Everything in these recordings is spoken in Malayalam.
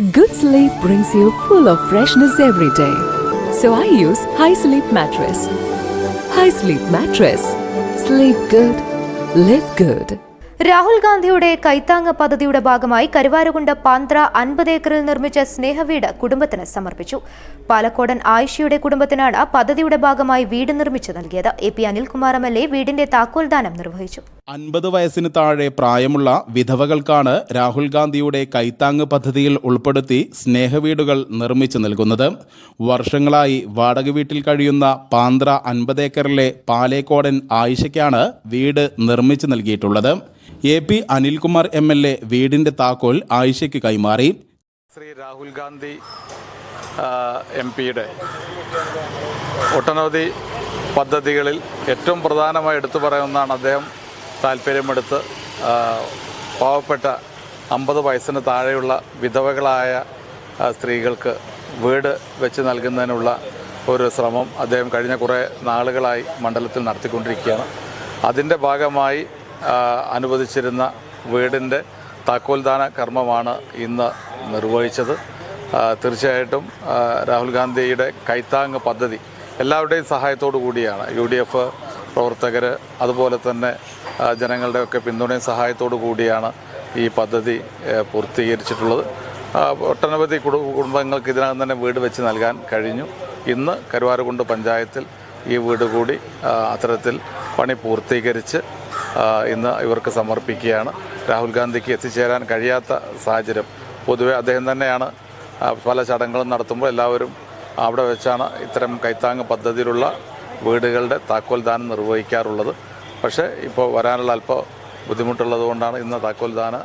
Good sleep brings you full of freshness every day. So I use High Sleep Mattress. High Sleep Mattress. Sleep good. Live good. Rahul ഗാന്ധിയുടെ കൈത്താങ്ങ പദ്ധതിയുടെ ഭാഗമായി കരുവാരുകുണ്ട് പാന്ത്ര അൻപത് ഏക്കറിൽ നിർമ്മിച്ച സ്നേഹവീട് കുടുംബത്തിന് സമർപ്പിച്ചു പാലക്കോടൻ ആയിഷയുടെ കുടുംബത്തിനാണ് പദ്ധതിയുടെ ഭാഗമായി വീട് നിർമ്മിച്ചു നൽകിയത് A P Anilkumar M L A വീടിന്റെ താക്കോൽദാനം നിർവഹിച്ചു അൻപത് വയസ്സിന് താഴെ പ്രായമുള്ള വിധവകൾക്കാണ് രാഹുൽ ഗാന്ധിയുടെ കൈത്താങ് പദ്ധതിയിൽ ഉൾപ്പെടുത്തി സ്നേഹവീടുകൾ നിർമ്മിച്ചു നൽകുന്നത്. വർഷങ്ങളായി വാടക വീട്ടിൽ കഴിയുന്ന പാന്ത്ര അൻപതേക്കറിലെ പാലേക്കോടൻ ആയിഷയ്ക്കാണ് വീട് നിർമ്മിച്ചു നൽകിയിട്ടുള്ളത്. A P Anilkumar M L A വീടിന്റെ താക്കോൽ ആയിഷയ്ക്ക് കൈമാറി. ശ്രീ രാഹുൽ ഗാന്ധി എം പിയുടെ ഒട്ടനവധി പദ്ധതികളിൽ ഏറ്റവും പ്രധാനമായി എടുത്തു പറയുന്നതാണ് അദ്ദേഹം താല്പര്യമെടുത്ത് പാവപ്പെട്ട അമ്പത് വയസ്സിന് താഴെയുള്ള വിധവകളായ സ്ത്രീകൾക്ക് വീട് വെച്ച് നൽകുന്നതിനുള്ള ഒരു ശ്രമം അദ്ദേഹം കഴിഞ്ഞ കുറേ നാളുകളായി മണ്ഡലത്തിൽ നടത്തിക്കൊണ്ടിരിക്കുകയാണ്. അതിന്റെ ഭാഗമായി അനുവദിച്ചിരുന്ന വീടിന്റെ താക്കോൽദാന കർമ്മമാണ് ഇന്ന് നിർവഹിച്ചത്. തീർച്ചയായിട്ടും രാഹുൽ ഗാന്ധിയുടെ കൈത്താങ് പദ്ധതി എല്ലാവരുടെയും സഹായത്തോടു കൂടിയാണ്. യു ഡി എഫ് പ്രവർത്തകർ അതുപോലെ തന്നെ ജനങ്ങളുടെയൊക്കെ പിന്തുണയും സഹായത്തോടു കൂടിയാണ് ഈ പദ്ധതി പൂർത്തീകരിച്ചിട്ടുള്ളത്. ഒട്ടനവധി കുടു- കുടുംബങ്ങൾക്ക് ഇതിനകം തന്നെ വീട് വെച്ച് നൽകാൻ കഴിഞ്ഞു. ഇന്ന് കരുവാരകുണ്ട് പഞ്ചായത്തിൽ ഈ വീട് കൂടി അത്തരത്തിൽ പണി പൂർത്തീകരിച്ച് ഇന്ന് ഇവർക്ക് സമർപ്പിക്കുകയാണ്. രാഹുൽ ഗാന്ധിക്ക് എത്തിച്ചേരാൻ കഴിയാത്ത സാഹചര്യം. പൊതുവെ അദ്ദേഹം തന്നെയാണ് പല ചടങ്ങുകളും നടത്തുമ്പോൾ എല്ലാവരും അവിടെ വെച്ചാണ് ഇത്തരം കൈത്താങ് പദ്ധതിയിലുള്ള വീടുകളുടെ താക്കോൽദാനം നിർവഹിക്കാറുള്ളത്. പക്ഷേ ഇപ്പോൾ വരാനുള്ള അല്പം ബുദ്ധിമുട്ടുള്ളതുകൊണ്ടാണ് ഇന്ന് താക്കോൽദാന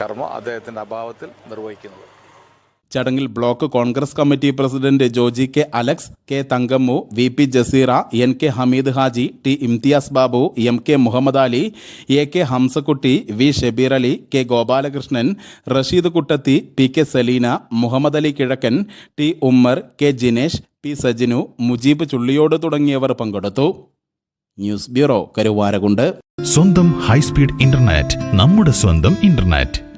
കർമ്മം അദ്ദേഹത്തിന്റെ അഭാവത്തിൽ നിർവഹിക്കുന്നത്. ചടങ്ങിൽ block Congress committee president Joji K Alex K Thankammu V P Jaseera N K Hameed Haji T Imthiyas Babu M K Muhammad Ali A K Hamsakutty V Shabeer Ali K Gopalakrishnan Rasheed Kuttathi P K Saleena Muhammad Ali Kizhakkan T Ummer K Jinesh P Sajinu Mujeeb Chulliyode തുടങ്ങിയവർ പങ്കെടുത്തു. News bureau Karuvarakundu. സ്വന്തം ഹൈസ്പീഡ് ഇന്റർനെറ്റ് നമ്മുടെ സ്വന്തം ഇന്റർനെറ്റ്.